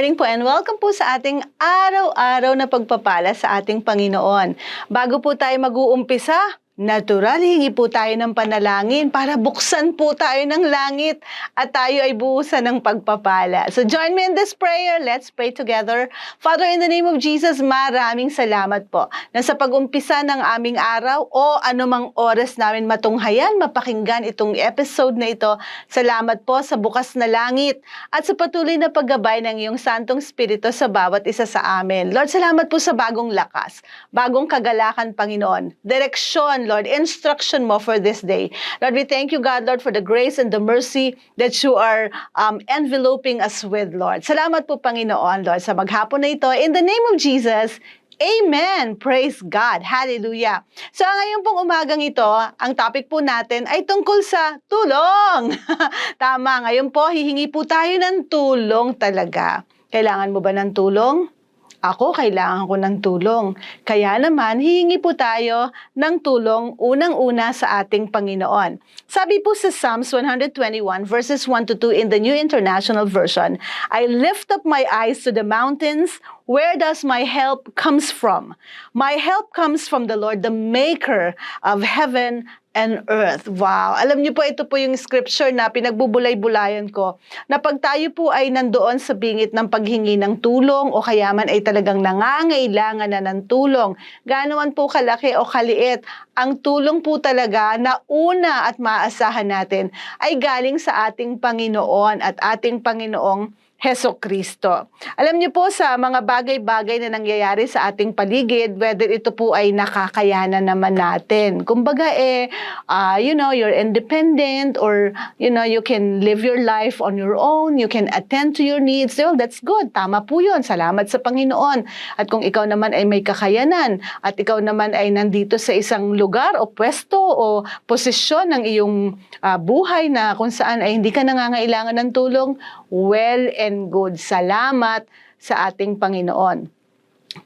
Morning po and welcome po sa ating araw-araw na pagpapala sa ating Panginoon. Bago po tayo mag-uumpisa, natural, hingi po tayo ng panalangin para buksan po tayo ng langit at tayo ay buhusan ng pagpapala. So join me in this prayer. Let's pray together. Father, in the name of Jesus, maraming salamat po na sa pag-umpisa ng aming araw o anumang oras namin matunghayan, mapakinggan itong episode na ito. Salamat po sa bukas na langit at sa patuloy na paggabay ng iyong Santong Espiritu sa bawat isa sa amin. Lord, salamat po sa bagong lakas, bagong kagalakan, Panginoon. Direksyon, Lord, instruction mo for this day. Lord, we thank you, God, Lord, for the grace and the mercy that you are um, enveloping us with, Lord. Salamat po, Panginoon, Lord, sa maghapon na ito. In the name of Jesus, Amen! Praise God! Hallelujah! So ngayon pong umagang ito, ang topic po natin ay tungkol sa tulong. Tama, ngayon po hihingi po tayo ng tulong talaga. Kailangan mo ba ng tulong? Ako, kailangan ko ng tulong. Kaya naman, hihingi po tayo ng tulong unang-una sa ating Panginoon. Sabi po sa Psalms 121 verses 1 to 2 in the New International Version, I lift up my eyes to the mountains, where does my help comes from? My help comes from the Lord, the maker of heaven and earth. Wow! Alam niyo po, ito po yung scripture na pinagbubulay-bulayan ko na pag tayo po ay nandoon sa bingit ng paghingi ng tulong o kaya man ay talagang nangangailangan na ng tulong, ganoon po kalaki o kaliit, ang tulong po talaga na una at maasahan natin ay galing sa ating Panginoon at ating Panginoong Heso Kristo. Alam niyo po sa mga bagay-bagay na nangyayari sa ating paligid, whether ito po ay nakakayanan naman natin. Kumbaga eh, uh, you know, you're independent or, you know, you can live your life on your own, you can attend to your needs. Well, that's good. Tama po yun. Salamat sa Panginoon. At kung ikaw naman ay may kakayanan at ikaw naman ay nandito sa isang lugar o pwesto o posisyon ng iyong uh, buhay na kung saan ay hindi ka nangangailangan ng tulong, well good. Salamat sa ating Panginoon.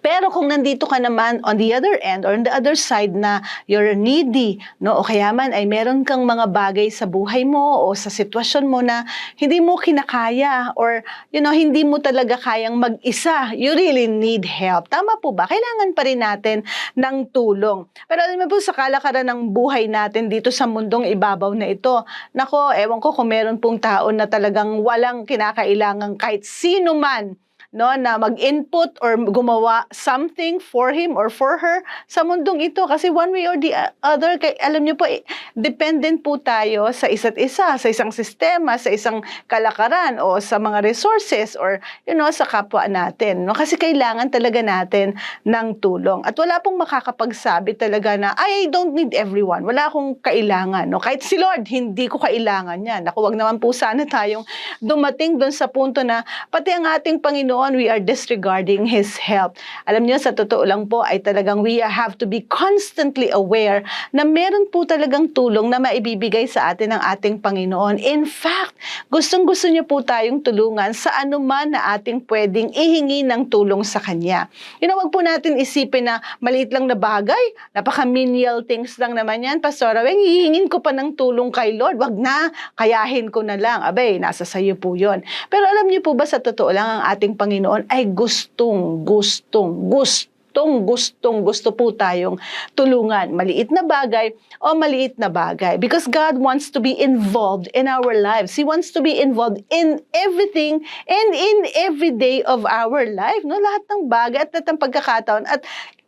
Pero kung nandito ka naman on the other end or on the other side na you're needy, no, o kaya man ay meron kang mga bagay sa buhay mo o sa sitwasyon mo na hindi mo kinakaya or you know, hindi mo talaga kayang mag-isa. You really need help. Tama po ba? Kailangan pa rin natin ng tulong. Pero alam mo po sa kalakaran ng buhay natin dito sa mundong ibabaw na ito, nako, ewan ko kung meron pong tao na talagang walang kinakailangan kahit sino man no na mag-input or gumawa something for him or for her sa mundong ito. Kasi one way or the other kay alam niyo po eh, dependent po tayo sa isa't isa sa isang sistema sa isang kalakaran o sa mga resources or you know sa kapwa natin no? Kasi kailangan talaga natin ng tulong. At wala pong makakapagsabi talaga na I don't need everyone. Wala akong kailangan no? Kahit si Lord hindi ko kailangan niya naku wag naman po sana tayong dumating doon sa punto na pati ang ating Panginoon on, we are disregarding His help. Alam niyo, sa totoo lang po ay talagang we have to be constantly aware na meron po talagang tulong na maibibigay sa atin ng ating Panginoon. In fact, gustong-gusto niyo po tayong tulungan sa anuman na ating pwedeng ihingi ng tulong sa Kanya. You know, wag po natin isipin na maliit lang na bagay, napaka-menial things lang naman yan. Pastora, weng, hihingin ko pa ng tulong kay Lord. Wag na, kayahin ko na lang. Abay, nasa sayo po yon. Pero alam niyo po ba sa totoo lang ang ating Panginoon Panginoon ay gustong, gustong, gustong, gustong, gusto po tayong tulungan. Maliit na bagay o maliit na bagay. Because God wants to be involved in our lives. He wants to be involved in everything and in every day of our life. No? Lahat ng bagay at lahat ng pagkakataon. At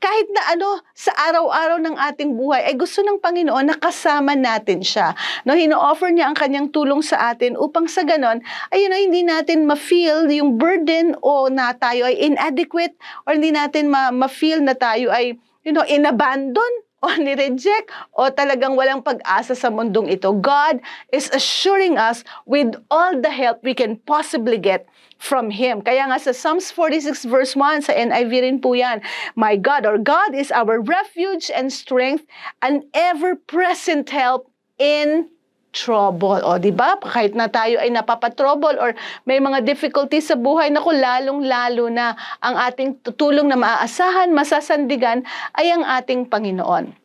kahit na ano sa araw-araw ng ating buhay ay gusto ng Panginoon na kasama natin siya. No, hino-offer niya ang kanyang tulong sa atin upang sa ganon ay you know, hindi natin ma-feel yung burden o na tayo ay inadequate or hindi natin ma- ma-feel na tayo ay you know, inabandon o ni-reject o talagang walang pag-asa sa mundong ito. God is assuring us with all the help we can possibly get from Him. Kaya nga sa Psalms 46 verse 1, sa NIV rin po yan, My God, or God is our refuge and strength, an ever-present help in trouble. O, di ba? Kahit na tayo ay napapatrouble or may mga difficulties sa buhay, naku, lalong-lalo na ang ating tutulong na maaasahan, masasandigan ay ang ating Panginoon.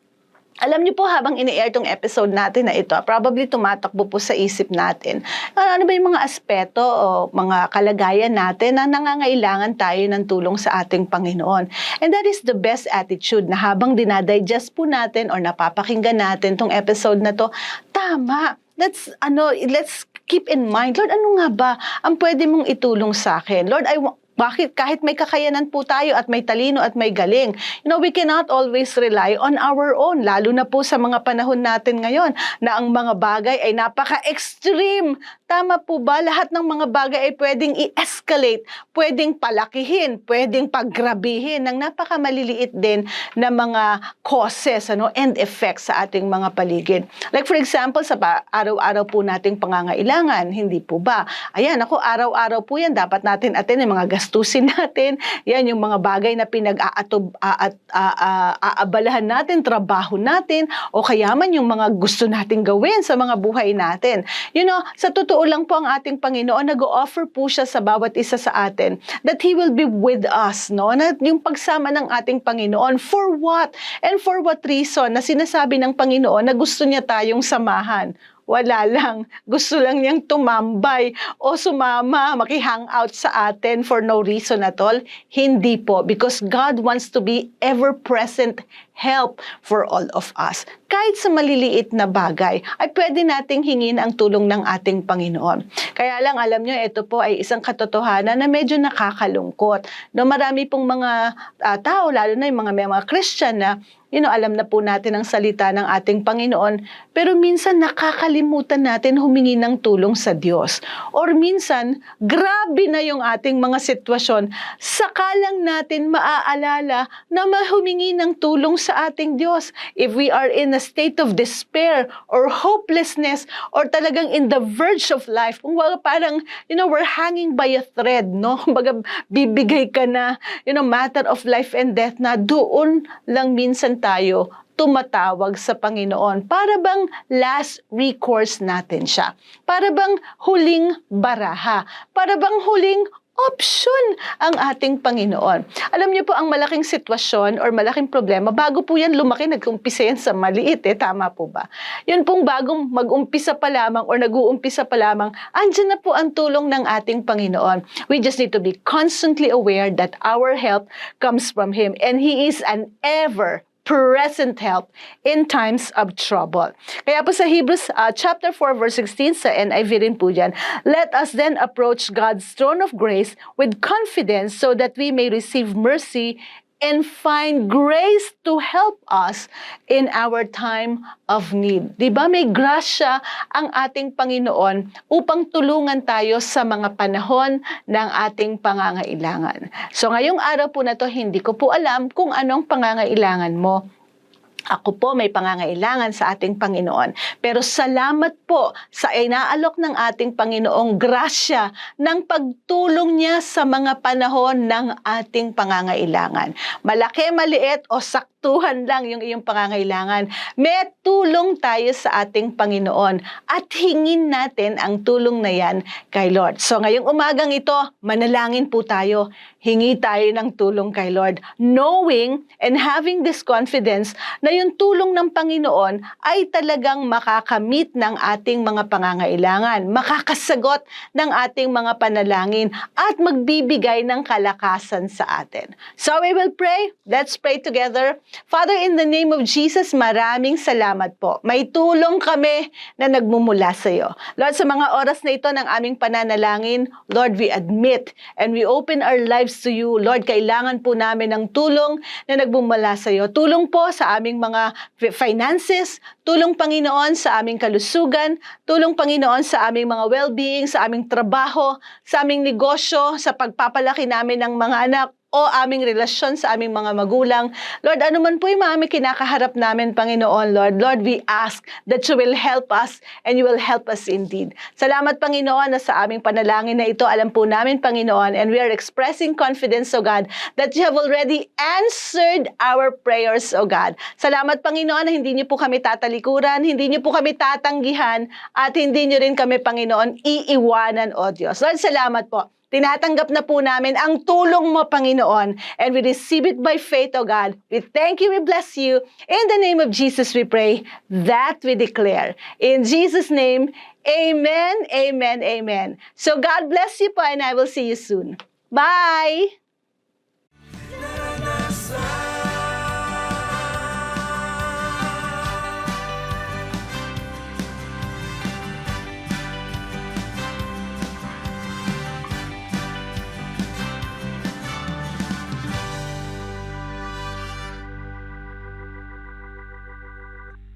Alam niyo po habang ini-air tong episode natin na ito, probably tumatakbo po sa isip natin. Ano, ano ba yung mga aspeto o mga kalagayan natin na nangangailangan tayo ng tulong sa ating Panginoon? And that is the best attitude na habang dinadigest po natin or napapakinggan natin tong episode na to, tama. Let's ano, let's keep in mind, Lord, ano nga ba ang pwede mong itulong sa akin? Lord, I bakit kahit may kakayanan po tayo at may talino at may galing, you know, we cannot always rely on our own, lalo na po sa mga panahon natin ngayon na ang mga bagay ay napaka-extreme. Tama po ba? Lahat ng mga bagay ay pwedeng i-escalate, pwedeng palakihin, pwedeng paggrabihin ng napakamaliliit din na mga causes ano, and effects sa ating mga paligid. Like for example, sa araw-araw po nating pangangailangan, hindi po ba? Ayan, ako araw-araw po yan, dapat natin atin yung mga gastusin natin, yan yung mga bagay na pinag-aatob, aat, aabalahan natin, trabaho natin, o kaya man yung mga gusto nating gawin sa mga buhay natin. You know, sa totoo lang po ang ating Panginoon, nag-offer po siya sa bawat isa sa atin that He will be with us, no? Na yung pagsama ng ating Panginoon, for what? And for what reason? Na sinasabi ng Panginoon na gusto niya tayong samahan. Wala lang. Gusto lang niyang tumambay o sumama, maki-hangout sa atin for no reason at all. Hindi po. Because God wants to be ever-present help for all of us. Kahit sa maliliit na bagay, ay pwede nating hingin ang tulong ng ating Panginoon. Kaya lang, alam nyo, ito po ay isang katotohanan na medyo nakakalungkot. No, marami pong mga ah, tao, lalo na yung mga, may mga Christian na you know, alam na po natin ang salita ng ating Panginoon, pero minsan nakakalimutan natin humingi ng tulong sa Diyos. Or minsan, grabe na yung ating mga sitwasyon, saka lang natin maaalala na mahumingi ng tulong sa ating Diyos. If we are in a state of despair or hopelessness or talagang in the verge of life, kung wala parang, you know, we're hanging by a thread, no? Kumbaga, bibigay ka na, you know, matter of life and death na doon lang minsan tayo tumatawag sa Panginoon. Para bang last recourse natin siya? Para bang huling baraha? Para bang huling option ang ating Panginoon. Alam niyo po, ang malaking sitwasyon or malaking problema, bago po yan lumaki, nag-umpisa yan sa maliit eh, tama po ba? Yun pong bagong mag-umpisa pa lamang or nag-uumpisa pa lamang, andyan na po ang tulong ng ating Panginoon. We just need to be constantly aware that our help comes from Him and He is an ever present help in times of trouble. Kaya po sa Hebrews uh, chapter 4 verse 16 sa NIV rin po dyan, Let us then approach God's throne of grace with confidence so that we may receive mercy and find grace to help us in our time of need. 'Di ba may grasya ang ating Panginoon upang tulungan tayo sa mga panahon ng ating pangangailangan. So ngayong araw po na to, hindi ko po alam kung anong pangangailangan mo. Ako po may pangangailangan sa ating Panginoon. Pero salamat po sa inaalok ng ating Panginoong grasya ng pagtulong niya sa mga panahon ng ating pangangailangan. Malaki, maliit o saktuhan lang yung iyong pangangailangan. May tulong tayo sa ating Panginoon at hingin natin ang tulong na yan kay Lord. So ngayong umagang ito, manalangin po tayo. Hingi tayo ng tulong kay Lord, knowing and having this confidence na yung tulong ng Panginoon ay talagang makakamit ng ating mga pangangailangan, makakasagot ng ating mga panalangin at magbibigay ng kalakasan sa atin. So we will pray. Let's pray together. Father, in the name of Jesus, maraming salamat po. May tulong kami na nagmumula sa iyo. Lord, sa mga oras na ito ng aming pananalangin, Lord, we admit and we open our lives to you. Lord, kailangan po namin ng tulong na nagmumula sa iyo. Tulong po sa aming mga fi- finances, tulong Panginoon sa aming kalusugan, tulong Panginoon sa aming mga well-being, sa aming trabaho, sa aming negosyo, sa pagpapalaki namin ng mga anak, o aming relasyon sa aming mga magulang. Lord, ano man po yung mga kinakaharap namin, Panginoon, Lord. Lord, we ask that you will help us and you will help us indeed. Salamat, Panginoon, na sa aming panalangin na ito, alam po namin, Panginoon, and we are expressing confidence, O God, that you have already answered our prayers, O God. Salamat, Panginoon, na hindi niyo po kami tatalikuran, hindi niyo po kami tatanggihan, at hindi niyo rin kami, Panginoon, iiwanan, O Diyos. Lord, salamat po. Tinatanggap na po namin ang tulong mo, Panginoon, and we receive it by faith, O God. We thank you, we bless you. In the name of Jesus, we pray that we declare. In Jesus' name, amen, amen, amen. So God bless you po, and I will see you soon. Bye!